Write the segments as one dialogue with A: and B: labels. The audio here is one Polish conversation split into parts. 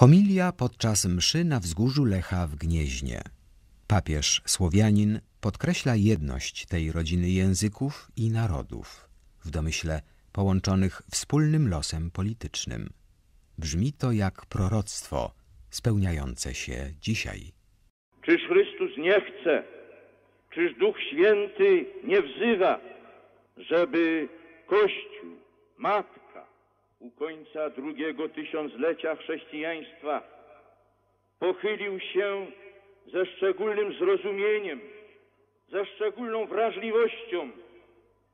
A: Homilia podczas mszy na wzgórzu Lecha w Gnieźnie. Papież Słowianin podkreśla jedność tej rodziny języków i narodów, w domyśle połączonych wspólnym losem politycznym. Brzmi to jak proroctwo spełniające się dzisiaj.
B: Czyż Chrystus nie chce, czyż Duch Święty nie wzywa, żeby Kościół, Matka u końca drugiego tysiąclecia chrześcijaństwa pochylił się ze szczególnym zrozumieniem, ze szczególną wrażliwością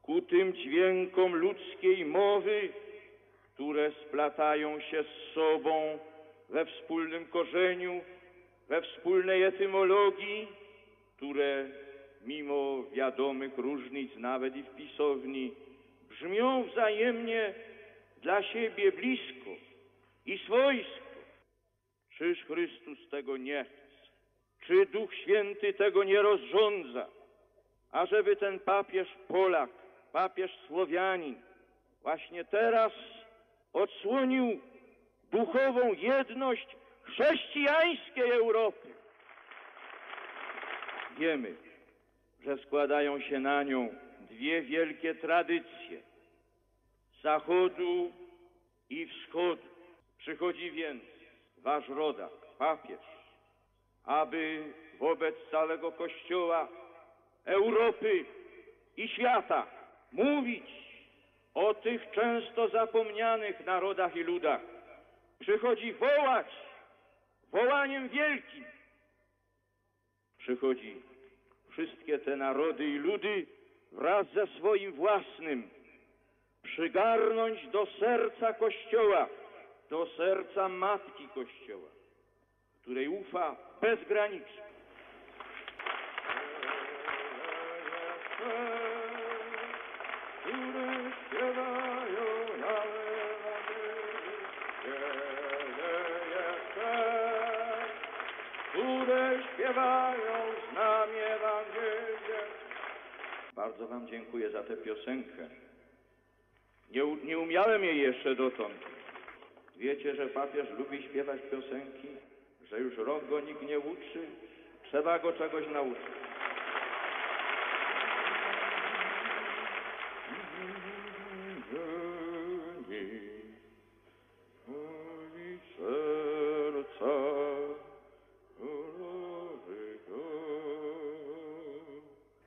B: ku tym dźwiękom ludzkiej mowy, które splatają się z sobą we wspólnym korzeniu, we wspólnej etymologii, które mimo wiadomych różnic nawet i w pisowni brzmią wzajemnie dla siebie blisko i swojsko. Czyż Chrystus tego nie chce? Czy Duch Święty tego nie rozrządza? Ażeby ten papież Polak, papież Słowianin właśnie teraz odsłonił duchową jedność chrześcijańskiej Europy. Wiemy, że składają się na nią dwie wielkie tradycje Zachodu i Wschodu. Przychodzi więc wasz rodak, papież, aby wobec całego Kościoła Europy i świata mówić o tych często zapomnianych narodach i ludach. Przychodzi wołać wołaniem wielkim. Przychodzi wszystkie te narody i ludy wraz ze swoim własnym przygarnąć do serca Kościoła, do serca Matki Kościoła, której ufa bezgranicznie. Które śpiewają które śpiewają z nami Ewangelię. Bardzo Wam dziękuję za tę piosenkę. Nie, nie umiałem jej jeszcze dotąd. Wiecie, że papież lubi śpiewać piosenki, że już rok go nikt nie uczy, trzeba go czegoś nauczyć.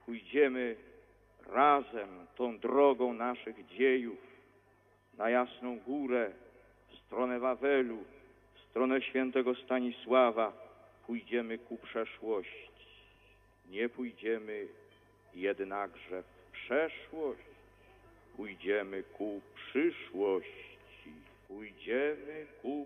B: Pójdziemy razem tą drogą naszych dziejów na Jasną Górę, w stronę Wawelu, w stronę świętego Stanisława. Pójdziemy ku przeszłości. Nie pójdziemy jednakże w przeszłość, pójdziemy ku przyszłości. Pójdziemy ku.